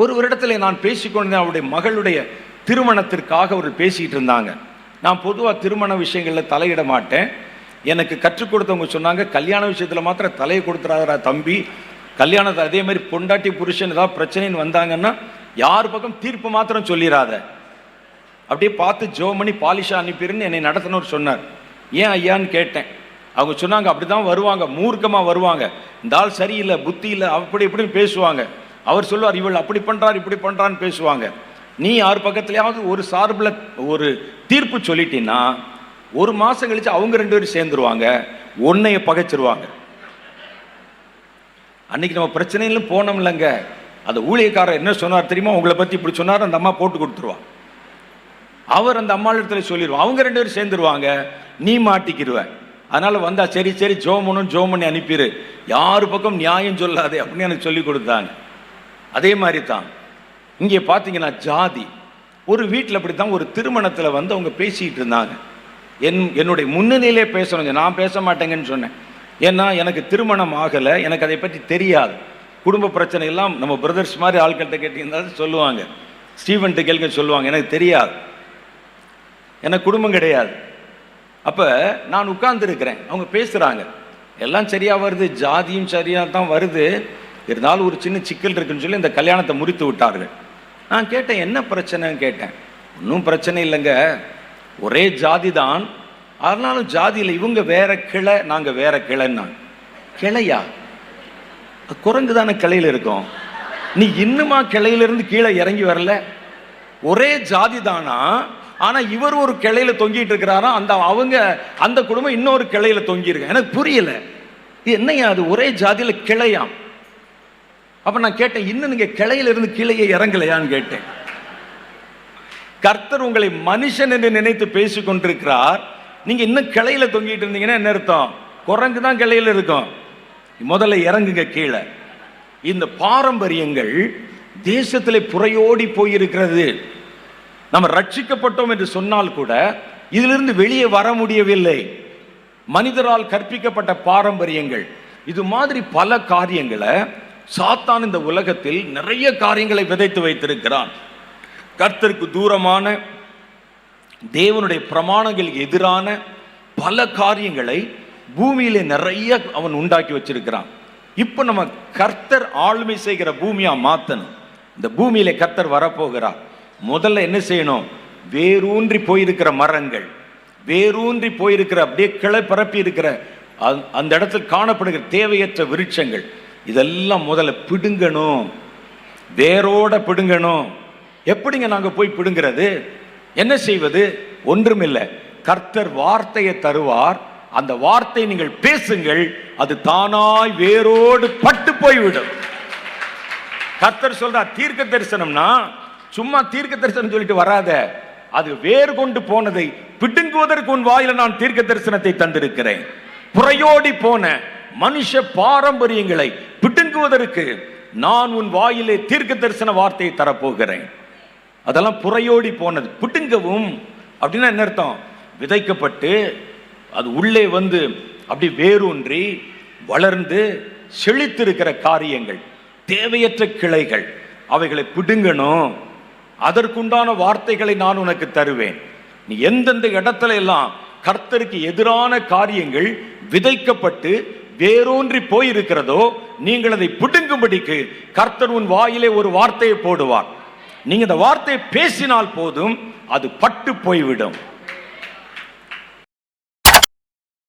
ஒரு வருடத்தில் நான் பேசிக்கொண்டேன் அவருடைய மகளுடைய திருமணத்திற்காக அவர் பேசிக்கிட்டு இருந்தாங்க. நான் பொதுவாக திருமண விஷயங்களில் தலையிட மாட்டேன். எனக்கு கற்றுக் கொடுத்தவங்க சொன்னாங்க கல்யாண விஷயத்தில் மாத்திரம் தலையை கொடுத்துறாதரா தம்பி. கல்யாணத்தை அதே மாதிரி பொண்டாட்டி புருஷன் ஏதாவது பிரச்சனைன்னு வந்தாங்கன்னா யார் பக்கம் தீர்ப்பு மாத்திரம் சொல்லிடாத அப்படியே பார்த்து ஜோம் பண்ணி பாலிஷா அனுப்பிடுன்னு என்னை நடத்தினவர் சொன்னார். ஏன் ஐயான்னு கேட்டேன். அவங்க சொன்னாங்க அப்படி தான் வருவாங்க மூர்க்கமாக வருவாங்க. இந்த ஆள் சரியில்லை புத்தி இல்லை அப்படி இப்படின்னு பேசுவாங்க. அவர் சொல்லுவார் இவள் அப்படி பண்ணுறார் இப்படி பண்ணுறான்னு பேசுவாங்க. நீ யார் பக்கத்துலையாவது ஒரு சார்பில் ஒரு தீர்ப்பு சொல்லிட்டீன்னா ஒரு மாதம் கழிச்சு அவங்க ரெண்டு பேரும் சேர்ந்துருவாங்க உன்னைய பகைச்சிருவாங்க. அன்னைக்கு நம்ம பிரச்சனையிலும் போனோம்லங்க அந்த ஊழியக்காரர் என்ன சொன்னார் தெரியுமா? உங்களை பற்றி இப்படி சொன்னார் அந்த அம்மா போட்டு கொடுத்துருவா. அவர் அந்த அம்மாளிடத்துல சொல்லிடுவான் அவங்க ரெண்டு பேரும் சேர்ந்துருவாங்க நீ மாட்டிக்கிடுவ அதனால வந்தா சரி சரி ஜோமனும் ஜோமனி அனுப்பிடு யார் பக்கம் நியாயம் சொல்லாதே அப்படின்னு எனக்கு சொல்லி கொடுத்தாங்க. அதே மாதிரி தான் இங்கே பார்த்தீங்கன்னா ஜாதி. ஒரு வீட்டில் அப்படி தான் ஒரு திருமணத்தில் வந்து அவங்க பேசிக்கிட்டு இருந்தாங்க. என் என்னுடைய முன்னணியிலே பேசணுங்க நான் பேச மாட்டேங்கன்னு சொன்னேன். ஏன்னா எனக்கு திருமணம் ஆகலை. எனக்கு அதை பற்றி தெரியாது. குடும்ப பிரச்சனை எல்லாம் நம்ம பிரதர்ஸ் மாதிரி ஆட்கள்கிட்ட கேட்டிங்கன்னா சொல்லுவாங்க. ஸ்டீவன்ட்டு கேள்வி சொல்லுவாங்க. எனக்கு தெரியாது. எனக்கு குடும்பம் கிடையாது. அப்போ நான் உட்கார்ந்துருக்கிறேன். அவங்க பேசுகிறாங்க எல்லாம் சரியாக வருது. ஜாதியும் சரியாக தான் வருது. இருந்தாலும் ஒரு சின்ன சிக்கல் இருக்குன்னு சொல்லி இந்த கல்யாணத்தை முறித்து விட்டார்கள். நான் கேட்டேன் என்ன பிரச்சனைன்னு கேட்டேன். ஒன்றும் பிரச்சனை இல்லைங்க. ஒரே ஜாதி தான் ஆனாலும் ஜாதியில் இவங்க வேற கிளை நாங்கள் வேற கிளைன்னா கிளையா? குரங்கு தானே கிளையில் இருக்கோம். நீ இன்னுமா கிளையிலிருந்து கீழே இறங்கி வரல? ஒரே ஜாதி தானா ஆனா இவர் ஒரு கிளையில தொங்கிட்டு இருக்கிறாரா? அந்த அவங்க அந்த குடும்பம் இன்னொரு கிளையில தொங்கி எனக்கு புரியல. இது என்னையா? அது ஒரே ஜாதியில கிளையாம். அப்ப நான் கேட்டேன் இன்னும் நீங்க கிளையிலிருந்து கீழே இறங்கலையான்னு கேட்டேன். கர்த்தர் உங்களை மனுஷன் என்று நினைத்து பேசிக் கொண்டிருக்கிறார். நீங்க இன்னும் கிளையில தொங்கிட்டு இருந்தீங்கன்னா என்ன அர்த்தம்? குரங்கு தான் கிளையில இருக்கும். முதல்ல இறங்குங்க கீழே. இந்த பாரம்பரியங்கள் தேசத்தில் புறையோடி போயிருக்கிறது. நம்ம ரட்சிக்கப்பட்டோம் என்று சொன்னால் கூட இதிலிருந்து வெளியே வர முடியவில்லை. மனிதரால் கற்பிக்கப்பட்ட பாரம்பரியங்கள். இது மாதிரி பல காரியங்களை சாத்தான் இந்த உலகத்தில் நிறைய காரியங்களை விதைத்து வைத்திருக்கிறான். கர்த்தருக்கு தூரமான தேவனுடைய பிரமாணங்களுக்கு எதிரான பல காரியங்களை பூமியிலே நிறைய அவன் உண்டாக்கி வச்சிருக்கிறான். இப்போ நம்ம கர்த்தர் ஆளுமை செய்கிற பூமியா மாத்தணும். இந்த பூமியிலே கர்த்தர் வரப்போகிறார். முதல்ல என்ன செய்யணும்? வேரூன்றி போயிருக்கிற மரங்கள் வேரூன்றி போயிருக்கிற அப்படியே கிளை பரப்பி இருக்கிற அந்த இடத்தில் காணப்படுகிற தேவையற்ற விருட்சங்கள் இதெல்லாம் முதல்ல பிடுங்கணும். வேரோட பிடுங்கணும். எப்படிங்க நாங்கள் போய் பிடுங்கிறது? என்ன செய்வது? ஒன்றுமில்லை. கர்த்தர் வார்த்தையை தருவார். அந்த வார்த்தை நீங்கள் பேசுங்கள். அது தானாய் வேரோடு பட்டு போய்விடும். கர்த்தர் சொல்றார் தீர்க்க தரிசனம்னா சும்மா தீர்க்க தரிசனம் சொல்லிட்டு வராத. அது வேறு கொண்டு போனதை பிடுங்குவதற்கு உன் வாயில நான் தீர்க்க தரிசனத்தை தந்திருக்கிறேன். புறையோடி போன மனுஷ பாரம்பரியங்களை பிடுங்குவதற்கு நான் உன் வாயிலே தீர்க்க தரிசன வார்த்தையை தரப்போகிறேன். அதெல்லாம் புறையோடி போனது. பிடுங்கவும் அப்படின்னா என்ன அர்த்தம்? விதைக்கப்பட்டு அது உள்ளே வந்து அப்படி வேரூன்றி வளர்ந்து செழித்திருக்கிற காரியங்கள் தேவையற்ற கிளைகள் அவைகளை பிடுங்கணும். அதற்குண்டான வார்த்தைகளை நான் உனக்கு தருவேன். நீ எந்தெந்த இடத்துல எல்லாம் கர்த்தருக்கு எதிரான காரியங்கள் விதைக்கப்பட்டு வேரூன்றி போயிருக்கிறதோ நீங்கள் அதை பிடுங்கும்படிக்கு கர்த்தர் உன் வாயிலே ஒரு வார்த்தையை போடுவார். நீங்க இந்த வார்த்தையை பேசினால் போதும் அது பட்டு போய்விடும்.